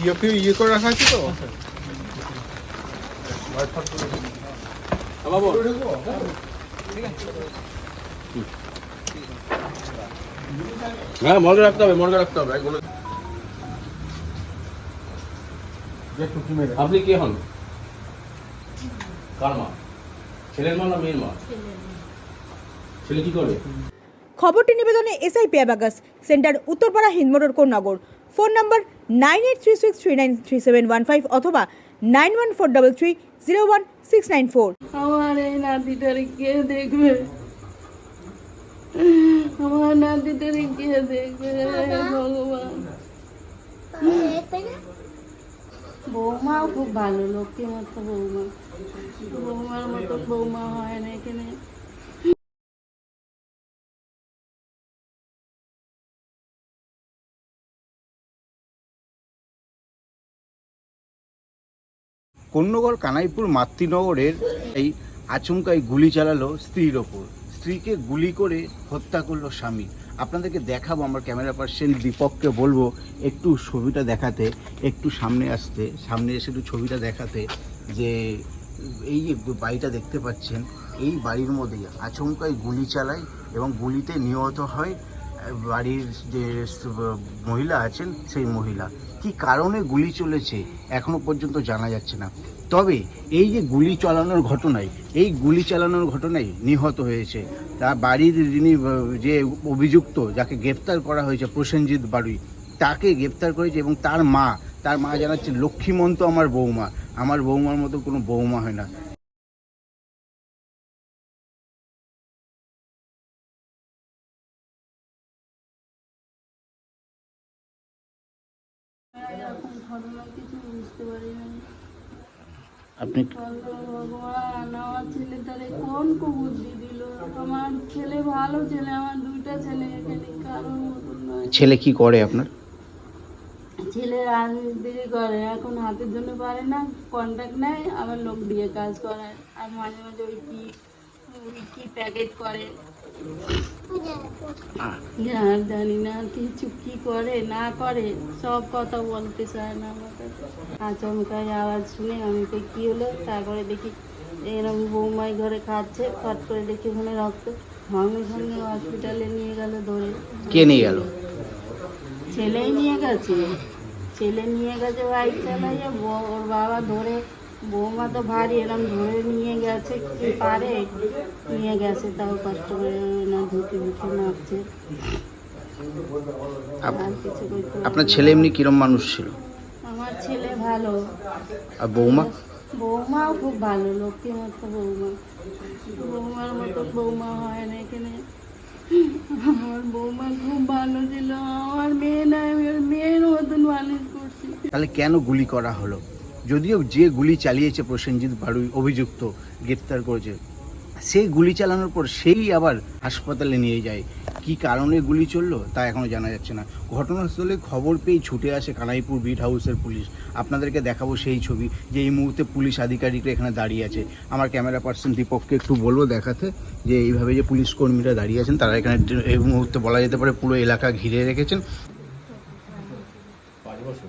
ইয়ে করে রাখা আছে তো? বাবু হ্যাঁ মনে রাখতে হবে মনে রাখতে হবে। আপনি কে হন? কার মা? ছেলের মা না মেয়ের মা? ছেলে কি করে? খবরটি নিবেদনে SI পেয়াবাগাস centre Uttarpara Hindmotor Konnagar. Phone number nine eight three six three nine three seven one five অথবা nine one four double three zero one six nine four. আমার এই নাতিটারে কে দেখবে? আমার নাতিটারে কে দেখবে ভগবান? বৌমাও খুব ভালো লক্ষ্মী মতো বৌমা। বৌমার মতো বৌমা হয় না এখানে। কন্যগড় কানাইপুর মাতৃনগরের এই আচমকাই গুলি চালালো স্ত্রীর ওপর। স্ত্রীকে গুলি করে হত্যা করল স্বামী। আপনাদেরকে দেখাবো, আমার ক্যামেরা পার্সন দীপককে বলব, একটু ছবিটা দেখাতে, একটু সামনে আসতে, সামনে এসে একটু ছবিটা দেখাতে যে এই যে বাড়িটা দেখতে পাচ্ছেন, এই বাড়ির মধ্যে আচমকাই গুলি চালায় এবং গুলিতে নিহত হয়। বাড়ির যে মহিলা আছেন, সেই মহিলা। কি কারণে গুলি চলেছে, এখনও পর্যন্ত জানা যাচ্ছে না। তবে এই যে গুলি চালানোর ঘটনায়, এই গুলি চালানোর ঘটনায় নিহত হয়েছে। তার বাড়ির যিনি যে অভিযুক্ত, যাকে গ্রেপ্তার করা হয়েছে, প্রসেনজিৎ বাড়ুই, তাকে গ্রেপ্তার করেছে এবং তার মা তার মা জানাচ্ছে লক্ষ্মীমন্ত আমার বৌমা। আমার বৌমার মতো কোনো বৌমা হয় না। আপনি কোন দিল? আমার ছেলে ভালো ছেলে আমার দুইটা ছেলে এখানে মতন নয়। ছেলে কি করে আপনার? ছেলে রাজমিস্ত্রি করে এখন হাতের জন্য পারে না কন্ট্যাক্ট নেয় আবার লোক দিয়ে কাজ করায় আর মাঝে মাঝে ওই কি কি প্যাকেট করে? আর জানি না কিছু কি করে না করে সব কথা বলতে চায় না আচমকাই আওয়াজ শুনে আমি তো কি হলো? তারপরে দেখি এরকম বৌমাই ঘরে খাচ্ছে ফট করে দেখি ওখানে রক্ত। সঙ্গে সঙ্গে হসপিটালে নিয়ে গেল ধরে। কে নিয়ে গেল? ছেলেই নিয়ে গেছে। ছেলে নিয়ে গেছে বাইক চালাইয়ে ওর বাবা ধরে বৌমা তো ভারী এরকম ধরে নিয়ে গেছে কি পারে? নিয়ে গেছে তাও কষ্ট করে না নাচছে আপ- কিছু আপনার ছেলে এমনি কিরম মানুষ ছিল? আমার ছেলে ভালো। আর বৌমা? বৌমাও খুব ভালো লক্ষ্মী মতো বৌমা। বৌমার মতো বৌমা হয় না এখানে। আমার বৌমা খুব ভালো ছিল। আমার মেয়ে না মেয়ের মতন মানুষ করছি। তাহলে কেন গুলি করা হলো? যদিও যে গুলি চালিয়েছে প্রসেনজিৎ বাড়ুই অভিযুক্ত গ্রেপ্তার করেছে, সেই গুলি চালানোর পর সেই আবার হাসপাতালে নিয়ে যায়। কি কারণে গুলি চলল তা এখনও জানা যাচ্ছে না। ঘটনাস্থলে খবর পেয়ে ছুটে আসে কানাইপুর বিট হাউসের পুলিশ। আপনাদেরকে দেখাবো সেই ছবি, যে এই মুহূর্তে পুলিশ আধিকারিকরা এখানে দাঁড়িয়ে আছে। আমার ক্যামেরা পার্সন দীপককে একটু বলব দেখাতে, যে এইভাবে যে পুলিশ কর্মীরা দাঁড়িয়ে আছেন, তারা এখানে এই মুহূর্তে বলা যেতে পারে পুরো এলাকা ঘিরে রেখেছেন। পাঁচ বছর।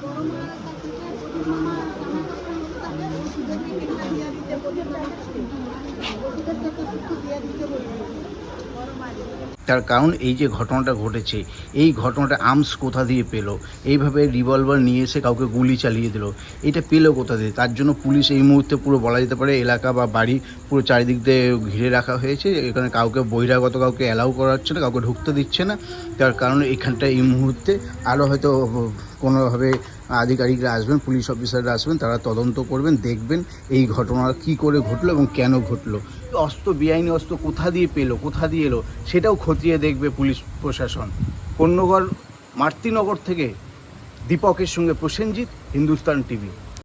তার কারণ এই যে ঘটনাটা ঘটেছে, এই ঘটনাটা আর্মস কোথা দিয়ে পেল? এইভাবে রিভলভার নিয়ে এসে কাউকে গুলি চালিয়ে দিল। এটা পেল কোথা দিয়ে? তার জন্য পুলিশ এই মুহূর্তে পুরো বলা যেতে পারে এলাকা বা বাড়ি পুরো চারিদিক দিয়ে ঘিরে রাখা হয়েছে। এখানে কাউকে বহিরাগত, কাউকে অ্যালাউ করা হচ্ছে না, কাউকে ঢুকতে দিচ্ছে না। তার কারণে এখানটা এই মুহূর্তে আরও হয়তো কোনোভাবে আধিকারিকরা আসবেন, পুলিশ অফিসাররা আসবেন, তারা তদন্ত করবেন, দেখবেন এই ঘটনা কি করে ঘটলো এবং কেন ঘটলো। অস্ত্র, বেআইনি অস্ত্র কোথা দিয়ে পেল, কোথা দিয়ে এলো, সেটাও খতিয়ে দেখবে পুলিশ প্রশাসন। কন্যগড় মার্তিনগর থেকে দীপকের সঙ্গে প্রসেনজিৎ, হিন্দুস্তান টিভি।